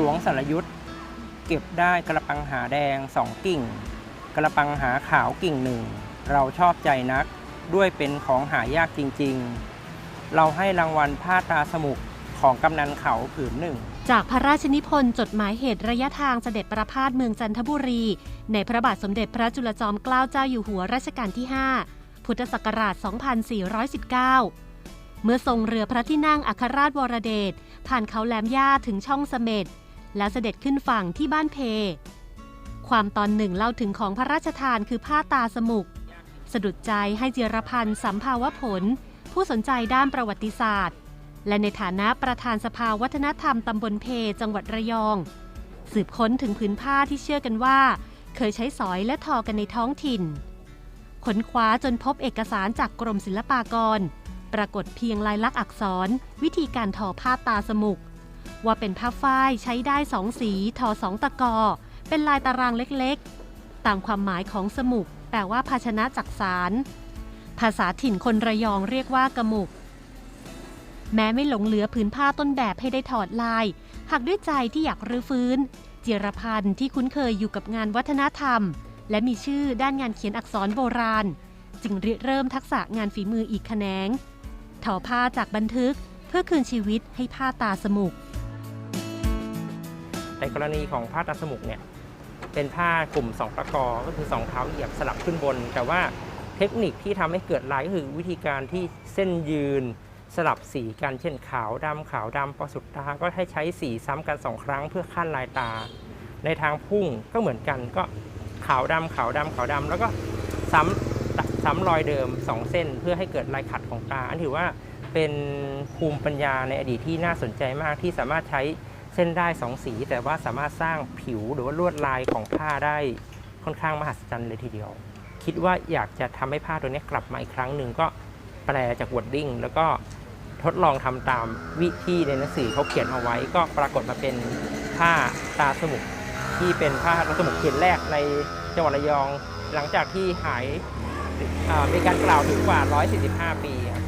หลวงสารยุทธเก็บได้กระปังหาแดงสองกิ่ง กระปังหาขาวกิ่งหนึ่ง เราชอบใจนักด้วยเป็นของหายากจริงๆ เราให้รางวัลผ้าตาสมุกของกำนันเขาผืนหนึ่ง จากพระราชนิพนธ์จดหมายเหตุระยะทางเสด็จประพาสเมืองจันทบุรี ในพระบาทสมเด็จพระจุลจอมเกล้าเจ้าอยู่หัวรัชกาลที่ 5 พุทธศักราช 2419 เมื่อทรงเรือพระที่นั่งอัครราชวรเดชผ่านเขาแหลมย่าถึงช่องเสม็ด แล้วเสด็จขึ้นฝั่งที่บ้านเพ ความตอนหนึ่งเล่าถึงของพระราชทานคือผ้าตาสมุก สะดุดใจให้จิรพันธ์สัมภาวผล ผู้สนใจด้านประวัติศาสตร์ และในฐานะประธานสภาวัฒนธรรมตำบลเพจังหวัดระยอง สืบค้นถึงผืนผ้าที่เชื่อกันว่า เคยใช้สอยและทอกันในท้องถิ่นค้นคว้าจนพบเอกสารจากกรมศิลปากร ปรากฏเพียงลายลักษณ์อักษร วิธีการทอผ้าตาสมุก ว่าเป็นผ้าฝ้ายใช้ได้สองสีทอสองตะกอ เป็นลายตารางเล็กๆ ตามความหมายของสมุก แปลว่าภาชนะจักสาร ภาษาถิ่นคนระยองเรียกว่ากระมุก แม้ไม่หลงเหลือผืนผ้าต้นแบบให้ได้ถอดลาย หากด้วยใจที่อยากรื้อฟื้นจิรพันธ์ที่คุ้นเคยอยู่กับงานวัฒนธรรม และมีชื่อด้านงานเขียนอักษรโบราณ จึงริเริ่มทักษะงานฝีมืออีกแขนงทอผ้าจากบันทึกเพื่อคืนชีวิตให้ผ้าตาสมุก ในกรณีของผ้าตาสมุกเนี่ยเป็นผ้ากลุ่มสองตะกอก็คือสองเท้าเหยียบสลับขึ้นบน แต่ว่าเทคนิคที่ทำให้เกิดลายก็คือวิธีการที่เส้นยืนสลับสีกันเช่นขาวดำขาวดำพอสุดตา ก็ให้ใช้สีซ้ำกันสองครั้งเพื่อขั้นลายตา ในทางพุ่งก็เหมือนกันก็ขาวดำขาวดำขาวดำแล้วก็ซ้ำซ้ำรอยเดิมสองเส้นเพื่อให้เกิดลายขัดของตา อันถือว่าเป็นภูมิปัญญาในอดีตที่น่าสนใจมากที่สามารถใช้ ส้นได้สองสี แต่ว่าสามารถสร้างผิวหรือว่าลวดลายของผ้าได้ค่อนข้างมหัศจรรย์เลยทีเดียว คิดว่าอยากจะทำให้ผ้าตัวนี้กลับมาอีกครั้งหนึ่งก็แปลจากวอดดิ้งแล้วก็ทดลองทำตามวิธีในหนังสือเขาเขียนเอาไว้ ก็ปรากฏมาเป็นผ้าตาสมุกที่เป็นผ้าตาสมุกเขียนแรกในจังหวัดระยอง หลังจากที่หายมีการกล่าวถึงกว่า 145 ปีครับ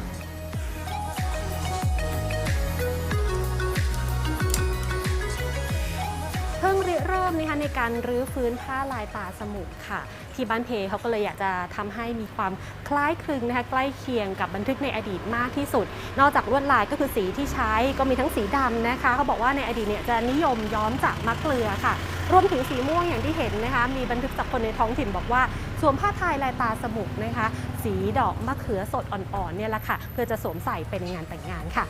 มนะคะในการรื้อฟื้นผ้าลายตาสมุกค่ะ ที่บ้านเพเขาก็เลยอยากจะทำให้มีความคล้ายคลึงนะคะใกล้เคียงกับบันทึกในอดีตมากที่สุด นอกจากลวดลายก็คือสีที่ใช้ก็มีทั้งสีดำนะคะเขาบอกว่าในอดีตเนี่ยจะนิยมย้อมจากมะเกลือค่ะ รวมถึงสีม่วงอย่างที่เห็นนะคะมีบันทึกจากคนในท้องถิ่นบอกว่าสวมผ้าไทยลายตาสมุกนะคะ สีดอกมะเขือสดอ่อนๆเนี่ยแหละค่ะ เพื่อจะสวมใส่ไปในงานแต่งงานค่ะ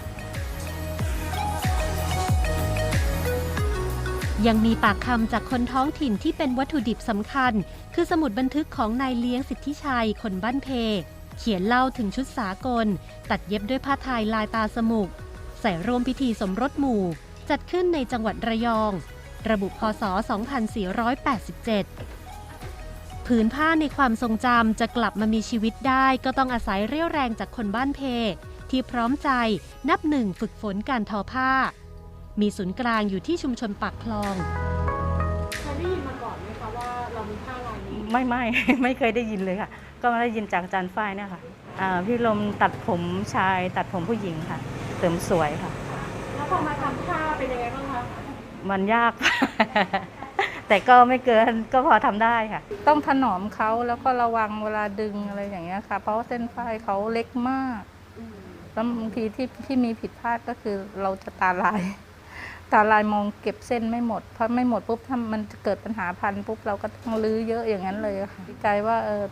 ยังมีปากคำจากคนท้องถิ่นที่เป็นวัตถุดิบสำคัญ คือสมุดบันทึกของนายเลี้ยงสิทธิชัยคนบ้านเพ เขียนเล่าถึงชุดสากล ตัดเย็บด้วยผ้าไทยลายตาสมุก ใส่ร่วมพิธีสมรสหมู่ จัดขึ้นในจังหวัดระยอง ระบุพศ 2487 ผืนผ้าในความทรงจำจะกลับมามีชีวิตได้ก็ต้องอาศัยเรี่ยวแรงจากคนบ้านเพ ที่พร้อมใจนับหนึ่งฝึกฝนการทอผ้า มีศูนย์กลางอยู่ที่ชุมชนปากคลองเคยได้ยินมาก่อนไหมคะว่าเรามีผ้าลายนี้ไม่ไม่ ไม่เคยได้ยินเลยค่ะ ก็มาได้ยินจากอาจารย์ฝ้ายเนี่ยค่ะอ่าพี่ลมตัดผมชายตัดผมผู้หญิงค่ะ เสริมสวยค่ะ แล้วพอมาทำผ้าเป็นยังไงบ้างคะมันยาก แต่ก็ไม่เกินก็พอทำได้ค่ะ ต้องถนอมเขาแล้วก็ระวังเวลาดึงอะไรอย่างเงี้ยค่ะ เพราะว่าเส้นฝ้ายเขาเล็กมาก แล้วบางทีที่ที่มีผิดพลาดก็คือเราจะตาลาย ตาลายมองเก็บเส้นไม่หมด เพราะไม่หมดปุ๊บถ้ามันเกิดปัญหาพันปุ๊บเราก็ต้องรื้อเยอะอย่างนั้นเลยค่ะดีใจว่าเออ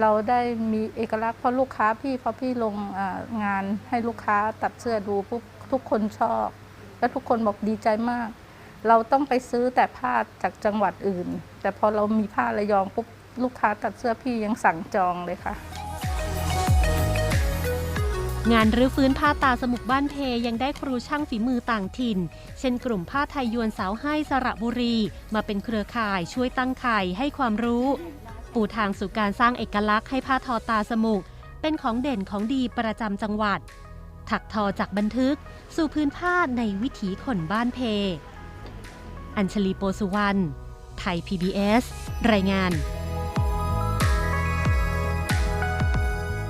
เราได้มีเอกลักษณ์เพราะลูกค้าพี่พอพี่ลงงานให้ลูกค้าตัดเสื้อดูปุ๊บทุกคนชอบ แล้วทุกคนบอกดีใจมาก เราต้องไปซื้อแต่ผ้าจากจังหวัดอื่น แต่พอเรามีผ้าระยองปุ๊บลูกค้าตัดเสื้อพี่ยังสั่งจองเลยค่ะ งานรื้อฟื้นผ้าตาสมุกบ้านเพยังได้ครูช่างฝีมือต่างถิ่น เช่นกลุ่มผ้าไทยยวนสาวให้สระบุรี มาเป็นเครือข่ายช่วยตั้งไข่ให้ความรู้ ปูทางสู่การสร้างเอกลักษณ์ให้ผ้าทอตาสมุก เป็นของเด่นของดีประจำจังหวัด ถักทอจากบันทึกสู่พื้นผ้าในวิถีคนบ้านเพ อัญชลีโปสุวรรณไทย PBS รายงาน